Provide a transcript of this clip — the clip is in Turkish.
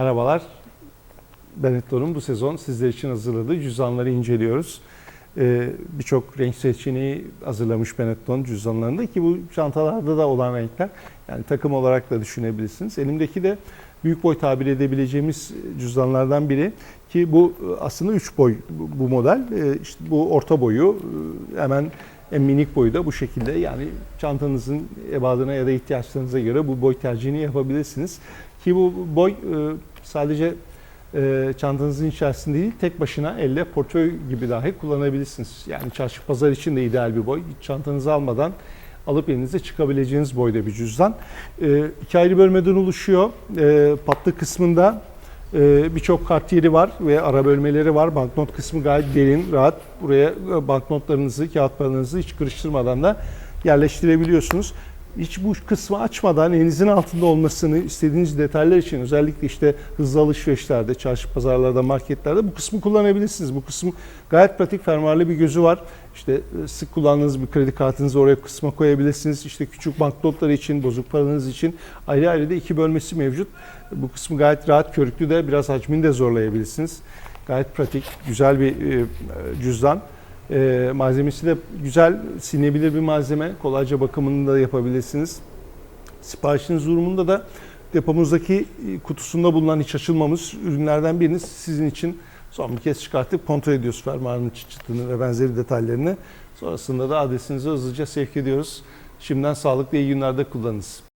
Merhabalar. Benetton'un bu sezon sizler için hazırladığı cüzdanları inceliyoruz. Ee, Birçok renk seçeneği hazırlamış Benetton cüzdanlarında ki bu çantalarda da olan renkler. Yani takım olarak da düşünebilirsiniz. Elimdeki de büyük boy tabir edebileceğimiz cüzdanlardan biri ki bu aslında 3 boy bu bu model. Ee, İşte bu orta boyu e, hemen en minik boyu da bu şekilde yani çantanızın ebadına ya da ihtiyaçlarınıza göre bu boy tercihini yapabilirsiniz. Ki bu boy e, sadece e, çantanızın içerisinde değil tek başına elle portföy gibi dahi kullanabilirsiniz. Yani çarşı pazar için de ideal bir boy. Çantanızı almadan alıp elinize çıkabileceğiniz boyda bir cüzdan. E, iki ayrı bölmeden oluşuyor. E, patlı kısmında e, birçok kart yeri var ve ara bölmeleri var. Banknot kısmı gayet derin, rahat. Buraya e, banknotlarınızı, kağıt paranızı hiç kırıştırmadan da yerleştirebiliyorsunuz. Hiç bu kısmı açmadan elinizin altında olmasını istediğiniz detaylar için özellikle işte hızlı alışverişlerde, çarşı pazarlarda, marketlerde bu kısmı kullanabilirsiniz. Bu kısım gayet pratik, fermuarlı bir gözü var. İşte e, sık kullandığınız bir kredi kartınızı oraya kısma koyabilirsiniz. İşte küçük banknotlar için, bozuk paranız için ayrı ayrı da iki bölmesi mevcut. Bu kısmı gayet rahat, körüklü de biraz hacmini de zorlayabilirsiniz. Gayet pratik, güzel bir e, cüzdan. E, malzemesi de güzel, silinebilir bir malzeme. Kolayca bakımını da yapabilirsiniz. Siparişiniz durumunda da depomuzdaki kutusunda bulunan hiç açılmamış ürünlerden birini sizin için son bir kez çıkartıp kontrol ediyoruz fermuarın çıt çıtını ve benzeri detaylarını. Sonrasında da adresinize hızlıca sevk ediyoruz. Şimdiden sağlıklı iyi günlerde kullanınız.